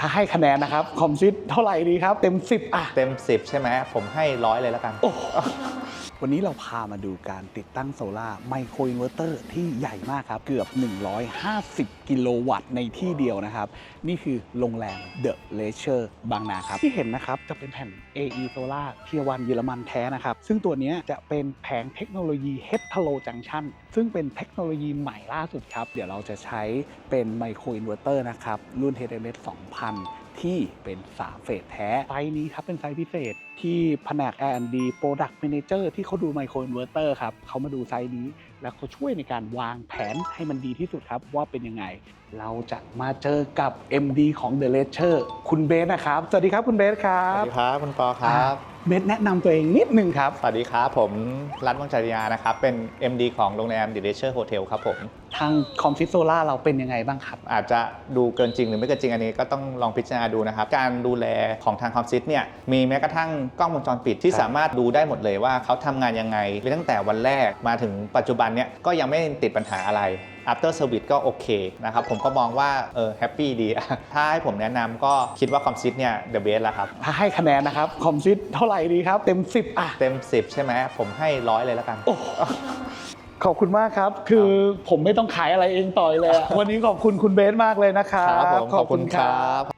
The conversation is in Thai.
ถ้าให้คะแนนนะครับคอมซิตเท่าไหร่ดีครับ เต็ม 10อะ เต็ม 10 ใช่ไหมผมให้ร้อยเลยแล้วกัน โอ้โหวันนี้เราพามาดูการติดตั้งโซลาร์ไมโครอินเวอร์เตอร์ที่ใหญ่มากครับ เกือบ 150 กิโลวัตต์ในที่เดียวนะครับ นี่คือโรงแรม The Leisure บางนาครับ ที่เห็นนะครับ จะเป็นแผ่น AE Solar เทียวันเยอรมันแท้นะครับ ซึ่งตัวเนี้ยจะเป็นแผงเทคโนโลยี Hetero Junction ซึ่งเป็นเทคโนโลยีใหม่ล่าสุดครับ เดี๋ยวเราจะใช้เป็นไมโครอินเวอร์เตอร์นะครับรุ่น HMS 2000ที่เป็น3เฟสแท้ไซนี้ครับเป็นไซพิเศษ ที่แผนก R&D Product Manager ที่เขาดูไมโครอินเวอร์เตอร์ครับเขามาดูไซส์นี้ แล้วเขาช่วยในการวางแผนให้มันดีที่สุดครับ ว่าเป็นยังไง เราจะมาเจอกับ MD ของ The Leisure คุณเบสนะครับ สวัสดีครับคุณเบสครัสวับสดีครับคุณปอครับเบสแนะนำตัวเองนิดนึงครับ สวัสดีครับผมรัฐวังจริยานะครับ เป็น MD ของโรงแรม The Leisure Hotel ครับผม ทางคอมซิโซล่าเราเป็นยังไงบ้างครับ อาจจะดูเกินจริงหรือไม่เกินจริงอันนี้ก็ต้องลองพิจารณาดูนะครับ การดูแลของทางคอมซิสเนี่ยมีแม้กระทั่งกล้องวงจรปิดที่ครับสามารถดูได้หมดเลยว่าเขาทำงานยังไงตั้งแต่วันแรกมาถึงปัจจุบันเนี่ยก็ยังไม่ติดปัญหาอะไร after service ก็โอเคนะครับ ผมก็มองว่าเออแฮปปี้ดี ถ้าให้ผมแนะนำก็คิดว่าคอมซิสเนี่ย the best แล้วครับ ถ้าให้คะแนนนะครับ คอมซิตเท่าไหร่ดีครับ เต็ม 10 อะ เต็ม 10 ใช่ไหม ผมให้ร้อยเลยแล้วกันโอ้โหขอบคุณมากครับ คือผมไม่ต้องขายอะไรเองต่อยเลยอะวันนี้ขอบคุณคุณเบสมากเลยนะครับครับผมขอบคุณครับ